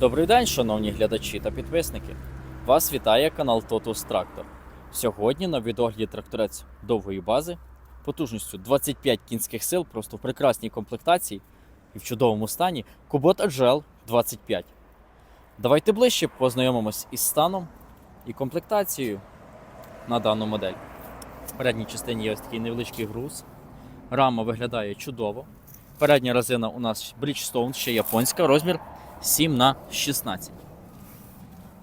Добрий день, шановні глядачі та підписники. Вас вітає канал Totus Tractor. Сьогодні на відогляді тракторець довгої бази потужністю 25 кінських сил, просто в прекрасній комплектації і в чудовому стані Kubota GL 25. Давайте ближче познайомимось із станом і комплектацією на дану модель. В передній частині є ось такий невеличкий груз. Рама виглядає чудово. Передня резина у нас Bridgestone, ще японська, розмір 7 на 16.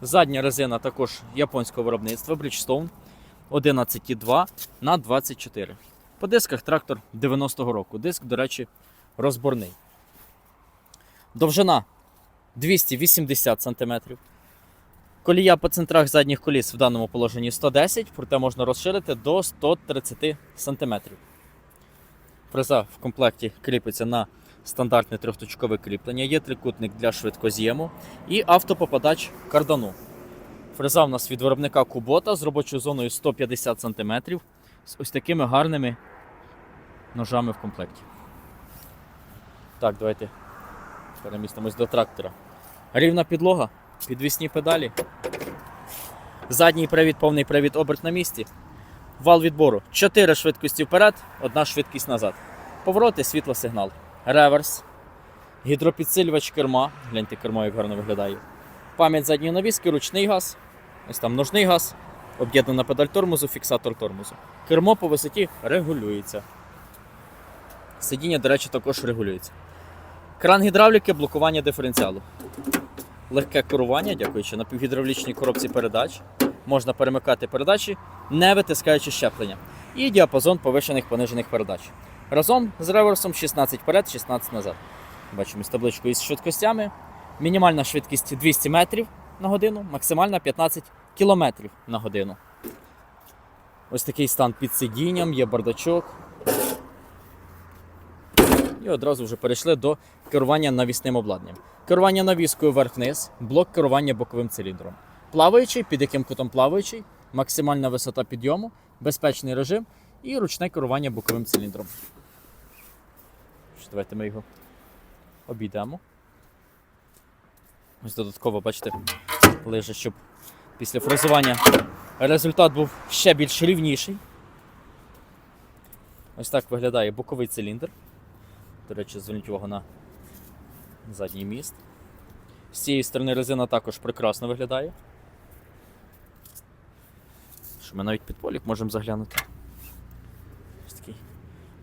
Задня резина також японського виробництва Bridgestone 11,2 на 24. По дисках трактор 90-го року. Диск, до речі, розборний. Довжина 280 см. Колія по центрах задніх коліс в даному положенні 110, проте можна розширити до 130 см. Фреза в комплекті кріпиться на стандартне трьохточкове кріплення, є трикутник для швидкоз'єму і автопопадач кардану. Фреза в нас від виробника Кубота з робочою зоною 150 см з ось такими гарними ножами в комплекті. Так, давайте перемістимось до трактора. Рівна підлога, підвісні педалі. Задній привід, повний привід оберт на місці. Вал відбору 4 швидкості вперед, одна швидкість назад. Повороти, світлосигнал. Реверс. Гідропідсилювач керма. Гляньте кермо, як гарно виглядає. Пам'ять задньої навіски, ручний газ. Ось там ножний газ. Об'єднана педаль тормозу, фіксатор тормозу. Кермо по висоті регулюється. Сидіння, до речі, також регулюється. Кран гідравліки, блокування диференціалу. Легке керування, дякуючи напівгідравлічній коробці передач. Можна перемикати передачі, не витискаючи щеплення. І діапазон повишених понижених передач. Разом з реверсом 16 вперед, 16 назад. Бачимо з табличкою із швидкостями. Мінімальна швидкість 200 метрів на годину, максимальна 15 кілометрів на годину. Ось такий стан під сидінням, є бардачок. І одразу вже перейшли до керування навісним обладнанням. Керування навіскою вверх-вниз, блок керування боковим циліндром. Плаваючий, під яким кутом плаваючий, максимальна висота підйому, безпечний режим і ручне керування боковим циліндром. Давайте ми його обійдемо. Ось додатково, бачите, лиже, щоб після фрезування результат був ще більш рівніший. Ось так виглядає боковий циліндр. До речі, зверніть увагу на задній міст. З цієї сторони резина також прекрасно виглядає. Що ми навіть під полік можемо заглянути. Ось такий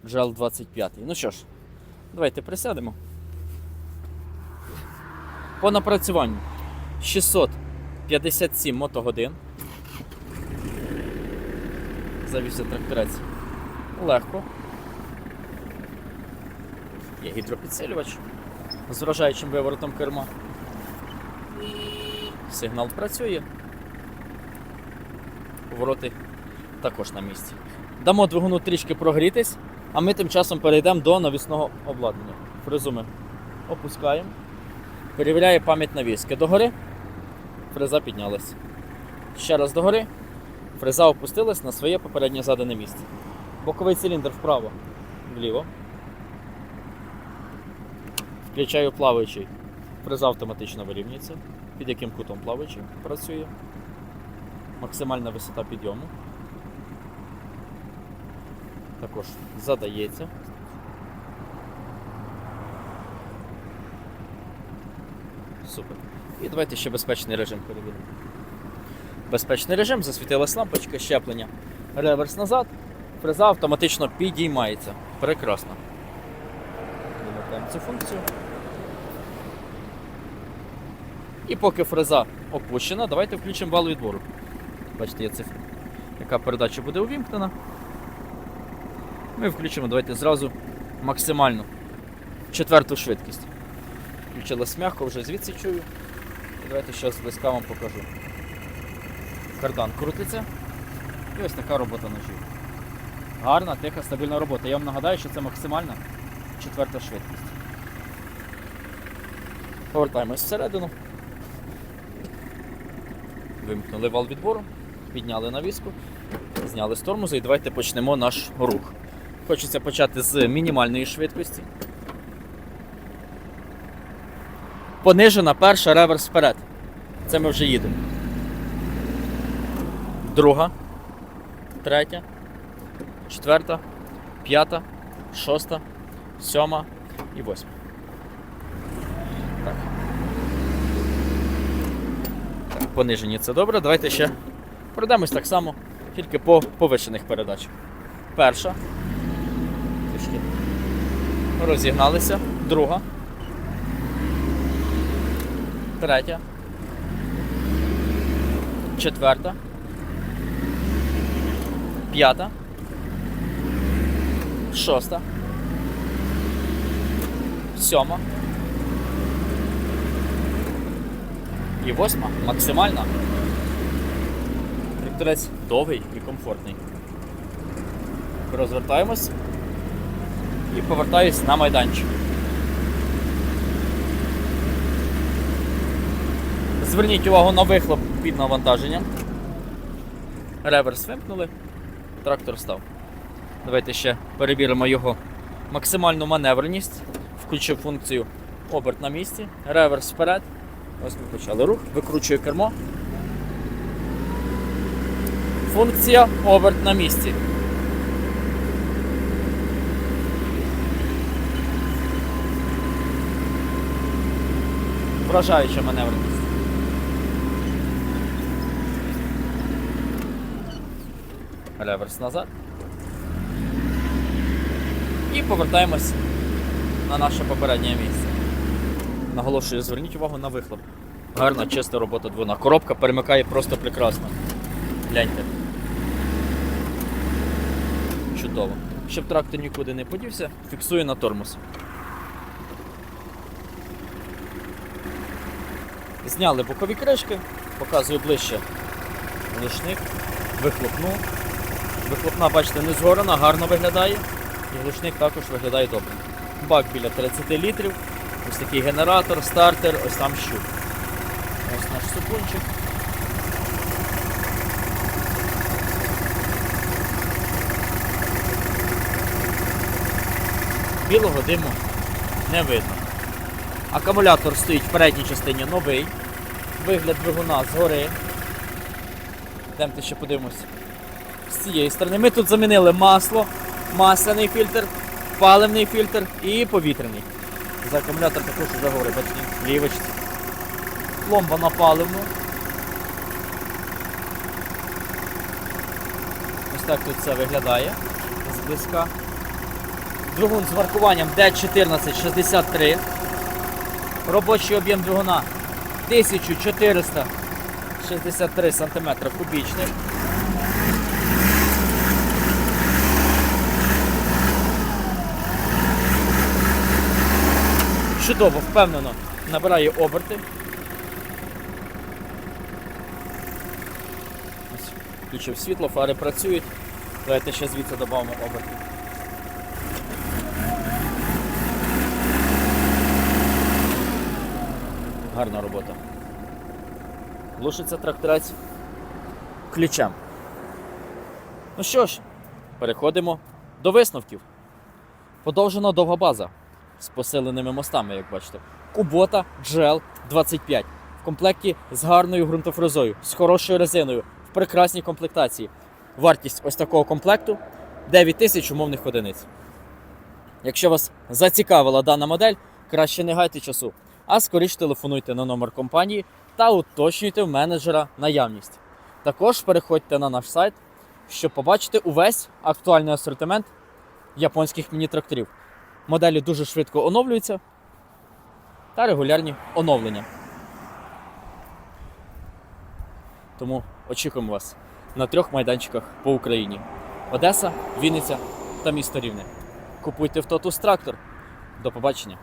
GL 25. Ну що ж, давайте присядемо. По напрацюванню 657 мотогодин. Завівся тракторець. Легко. Є гідропідсилювач з вражаючим виворотом керма. Сигнал працює. Повороти також на місці. Дамо двигуну трішки прогрітись, а ми тим часом перейдемо до навісного обладнання. Фрезу ми опускаємо. Перевіряє пам'ять навіски. Догори фреза піднялась. Ще раз догори. Фреза опустилась на своє попереднє задане місце. Боковий циліндр вправо, вліво. Включаю плаваючий. Фреза автоматично вирівнюється. Під яким кутом плаваючий працює. Максимальна висота підйому. Також задається. Супер. І давайте ще безпечний режим перевіримо. Безпечний режим, засвітилась лампочка, щеплення. Реверс назад. Фреза автоматично підіймається. Прекрасно. Вимикаємо цю функцію. І поки фреза опущена, давайте включимо вал відбору. Бачите, є цифра, яка передача буде увімкнена. Ми включимо, давайте зразу максимальну четверту швидкість. Включилась м'яко, вже звідси чую. І давайте зараз зблизька вам покажу. Кардан крутиться. І ось така робота ножів. Гарна, тиха, стабільна робота. Я вам нагадаю, що це максимальна четверта швидкість. Повертаємось всередину. Вимкнули вал відбору, підняли навіску, зняли з тормозу і давайте почнемо наш рух. Хочеться почати з мінімальної швидкості. Понижена перша реверс вперед. Це ми вже їдемо. Друга, третя, четверта, п'ята, шоста, сьома і восьма. Так. Так, понижені це добре. Давайте ще пройдемось так само, тільки по повишених передачах. Перша. Трішки розігналися. Друга. Третя. Четверта. П'ята. Шоста. Сьома. І восьма. Максимальна. Тракторець довгий і комфортний. Розвертаємось і повертаюсь на майданчик. Зверніть увагу на вихлоп під навантаженням. Реверс вимкнули, трактор став. Давайте ще перевіримо його максимальну маневреність. Включив функцію оберт на місці, реверс вперед. Ось ми почали рух, викручує кермо. Функція оберт на місці. Вражаюча маневреність. Реверс назад. І повертаємось на наше попереднє місце. Наголошую, зверніть увагу на вихлоп. Гарна, чиста робота двона. Коробка перемикає просто прекрасно. Гляньте. Чудово. Щоб трактор нікуди не подівся, фіксую на тормоз. Зняли бокові кришки, показую ближче глушник, вихлопну. Вихлопна, бачите, не згорена, гарно виглядає. І глушник також виглядає добре. Бак біля 30 літрів. Ось такий генератор, стартер, ось там щуп. Ось наш супунчик. Білого диму не видно. Акумулятор стоїть в передній частині новий. Вигляд двигуна згори. Йдемте ще подивимось. З цієї сторони. Ми тут замінили масло, масляний фільтр, паливний фільтр і повітряний. За акумулятор також вже говорить, бачите, лівочці. Пломба на паливну. Ось так тут це виглядає зблизька. Двигун з маркуванням D1463. Робочий об'єм двигуна 1463 см кубічних. Чудово, впевнено, набирає оберти. Включив світло, фари працюють. Давайте ще звідси додамо оберти. Гарна робота. Глушиться тракторець ключем. Ну що ж, переходимо до висновків. Подовжена довга база з посиленими мостами, як бачите. Кубота GL 25 в комплекті з гарною ґрунтофрезою, з хорошою резиною, в прекрасній комплектації. Вартість ось такого комплекту 9 тисяч умовних одиниць. Якщо вас зацікавила дана модель, краще не гайте часу, а скоріш телефонуйте на номер компанії та уточнюйте в менеджера наявність. Також переходьте на наш сайт, щоб побачити увесь актуальний асортимент японських міні-тракторів. Моделі дуже швидко оновлюються та регулярні оновлення. Тому очікуємо вас на трьох майданчиках по Україні: Одеса, Вінниця та місто Рівне. Купуйте в Тотус трактор. До побачення!